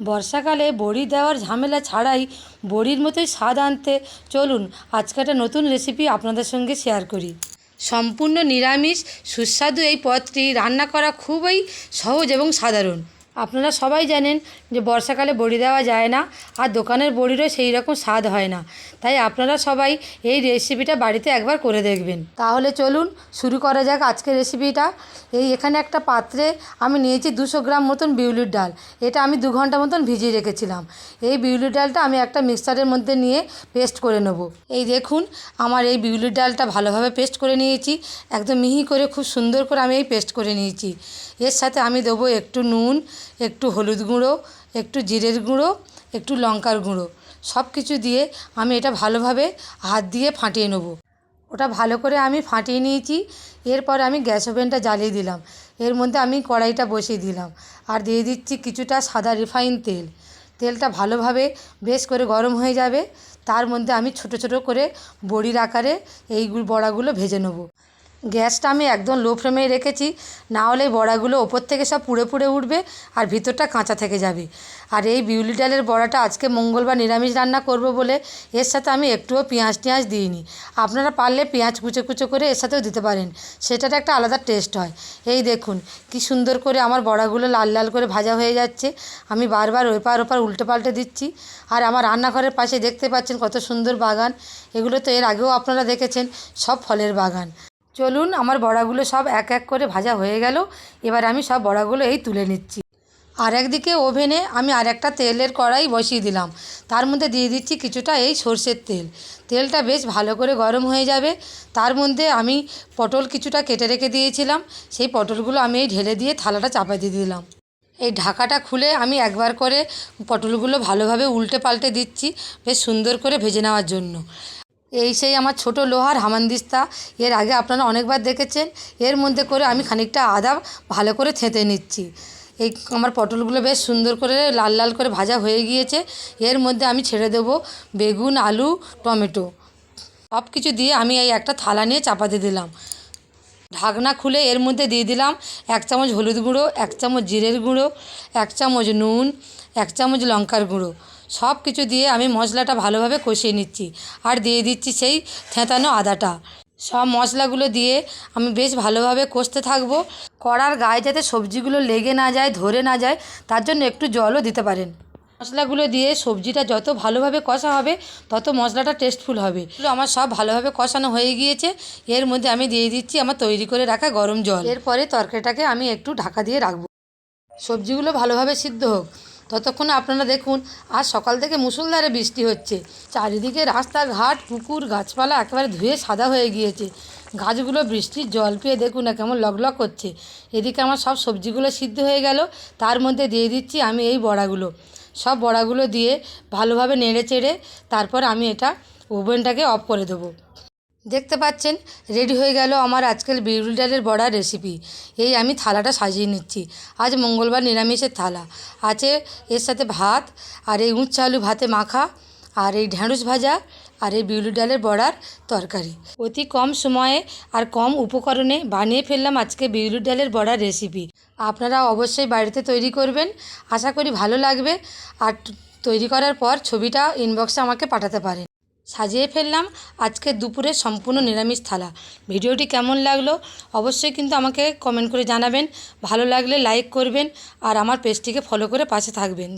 বর্ষাকালে বড়ি দেওয়ার ঝামেলা ছাড়াই বড়ির মতোই স্বাদ আনতে চলুন, আজকে একটা নতুন রেসিপি আপনাদের সঙ্গে শেয়ার করি। সম্পূর্ণ নিরামিষ, সুস্বাদু এই পদটি রান্না করা খুবই সহজ এবং সাধারণ। আপনারা সবাই জানেন যে বর্ষাকালে বড়ি দেওয়া যায় না আর দোকানের বড়িরও সেই রকম স্বাদ হয় না। তাই আপনারা সবাই এই রেসিপিটা বাড়িতে একবার করে দেখবেন। তাহলে চলুন শুরু করা যাক আজকের রেসিপিটা এই এখানে একটা পাত্রে আমি নিয়েছি দুশো গ্রাম মতন বিউলির ডাল। এটা আমি দু ঘণ্টা মতন ভিজিয়ে রেখেছিলাম। এই বিউলির ডালটা আমি একটা মিক্সারের মধ্যে নিয়ে পেস্ট করে নেব। এই দেখুন, আমার এই বিউলির ডালটা ভালোভাবে পেস্ট করে নিয়েছি। একদম মিহি করে খুব সুন্দর করে আমি এই পেস্ট করে নিয়েছি। এর সাথে আমি দেবো একটু নুন একটু হলুদ গুঁড়ো, একটু জিরের গুঁড়ো, একটু লঙ্কার গুঁড়ো। সব কিছু দিয়ে আমি এটা ভালোভাবে হাত দিয়ে ফাটিয়ে নেব। ওটা ভালো করে আমি ফাটিয়ে নিয়েছি। এরপর আমি গ্যাস ওভেনটা জ্বালিয়ে দিলাম। এর মধ্যে আমি কড়াইটা বসিয়ে দিলাম। আর দিয়ে দিচ্ছি কিছুটা সাদা রিফাইন তেল। তেলটা ভালোভাবে বেশ করে গরম হয়ে যাবে। তার মধ্যে আমি ছোট ছোট করে বড়ির আকারে এই বড়াগুলো ভেজে নেব। গ্যাসটা আমি একদম লো ফ্লেমে রেখেছি, না হলে বড়াগুলো ওপর থেকে সব পুড়ে পুড়ে উঠবে আর ভিতরটা কাঁচা থেকে যাবে। আর এই বিউলি ডালের বড়াটা আজকে মঙ্গলবার নিরামিষ রান্না করব বলে, এর সাথে আমি একটুও পেঁয়াজ টিয়াজ দিইনি। আপনারা পারলে পেঁয়াজ কুচো কুচো করে এর সাথেও দিতে পারেন, সেটার একটা আলাদা টেস্ট হয়। এই দেখুন, কি সুন্দর করে আমার বড়াগুলো লাল লাল করে ভাজা হয়ে যাচ্ছে, আমি বারবার ওপার ওপার উল্টে পাল্টে দিচ্ছি। আর আমার রান্নাঘরের পাশে দেখতে পাচ্ছেন কত সুন্দর বাগান, এগুলো তো এর আগেও আপনারা দেখেছেন, সব ফলের বাগান। চলুন, আমার বড়াগুলো সব এক এক করে ভাজা হয়ে গেল। এবার আমি সব বড়াগুলো এই তুলে নিচ্ছি। আর একদিকে ওভেনে আমি আর একটা তেলের কড়াই বসিয়ে দিলাম। তার মধ্যে দিয়ে দিচ্ছি কিছুটা এই সর্ষের তেল। তেলটা বেশ ভালো করে গরম হয়ে যাবে। তার মধ্যে আমি পটল কিছুটা কেটে রেখে দিয়েছিলাম। সেই পটলগুলো আমি এই ঢেলে দিয়ে থালাটা চাপা দিয়ে দিলাম। এই ঢাকাটা খুলে আমি একবার করে পটলগুলো ভালোভাবে উল্টে পাল্টে দিচ্ছি বেশ সুন্দর করে ভেজে নেওয়ার জন্য। এই সেই আমার ছোট লোহার হামানদিস্তা। এর আগে আপনারা অনেকবার দেখেছেন, এর মধ্যে করে আমি খানিকটা আদা ভালো করে থেঁতে নিচ্ছি। এই আমার পটলগুলো বেশ সুন্দর করে লাল লাল করে ভাজা হয়ে গিয়েছে। এর মধ্যে আমি ছেড়ে দেবো বেগুন, আলু, টমেটো। সব কিছু দিয়ে আমি এই একটা থালা নিয়ে চাপাতে দিলাম। ঢাকনা খুলে এর মধ্যে দিয়ে দিলাম এক চামচ হলুদ গুঁড়ো, এক চামচ জিরের গুঁড়ো, এক চামচ নুন, এক চামচ লঙ্কার গুঁড়ো। সব কিছু দিয়ে আমি মশলাটা ভালোভাবে কষিয়ে নিচ্ছি। আর দিয়ে দিচ্ছি সেই থেঁতানো আদাটা। সব মশলাগুলো দিয়ে আমি বেশ ভালোভাবে কষতে থাকব। কড়ার গায়ে যাতে সবজিগুলো লেগে না যায়, ধরে না যায়, তার জন্য একটু জলও দিতে পারেন। মশলাগুলো দিয়ে সবজিটা যত ভালোভাবে কষা হবে, তত মশলাটা টেস্টফুল হবে। আমার সব ভালোভাবে কষানো হয়ে গিয়েছে। এর মধ্যে আমি দিয়ে দিচ্ছি আমার তৈরি করে রাখা গরম জল। এরপরে তরকারিটাকে আমি একটু ঢাকা দিয়ে রাখব। সবজিগুলো ভালোভাবে সিদ্ধ হোক। ততক্ষণে আপনারা দেখুন, আজ সকাল থেকে মুসুলধারে বৃষ্টি হচ্ছে। চারিদিকে রাস্তাঘাট, পুকুর, গাছপালা একেবারে ধুয়ে সাদা হয়ে গিয়েছে। গাছগুলো বৃষ্টির জল পেয়ে দেখুন না কেমন লগলগ করছে এদিকে আমার সব সবজিগুলো সিদ্ধ হয়ে গেল, তার মধ্যে দিয়ে দিচ্ছি আমি এই বড়াগুলো। সব বড়াগুলো দিয়ে ভালোভাবে নেড়ে চেড়ে তারপর আমি এটা ওভেনটাকে অফ করে দেবো। দেখতে পাচ্ছেন? রেডি হয়ে গেল আমার আজকের বিউলি ডালের বড়ার রেসিপি এই আমি থালাটা সাজিয়ে নিচ্ছি। আজ মঙ্গলবার নিরামিষের থালা। আছে এর সাথে ভাত, আর এই উঁচ আলু ভাতে মাখা, আর এই ঢ্যাঁড়স ভাজা, আর এই বিউলি ডালের বড়ার তরকারি। অতি কম সময়ে আর কম উপকরণে বানিয়ে ফেললাম আজকে বিউলি ডালের বড়ার রেসিপি আপনারা অবশ্যই বাড়িতে তৈরি করবেন। আশা করি ভালো লাগবে। আর তৈরি করার পর ছবিটা ইনবক্সে আমাকে পাঠাতে পারেন। সাজিয়ে ফেললাম। আজকে দুপুরে সম্পূর্ণ নিরামিষ থালা। ভিডিওটি কেমন লাগল অবশ্যই কিন্তু আমাকে কমেন্ট করে জানাবেন। ভালো লাগলে লাইক করবেন আর আমার পেজটিকে ফলো করে পাশে থাকবেন।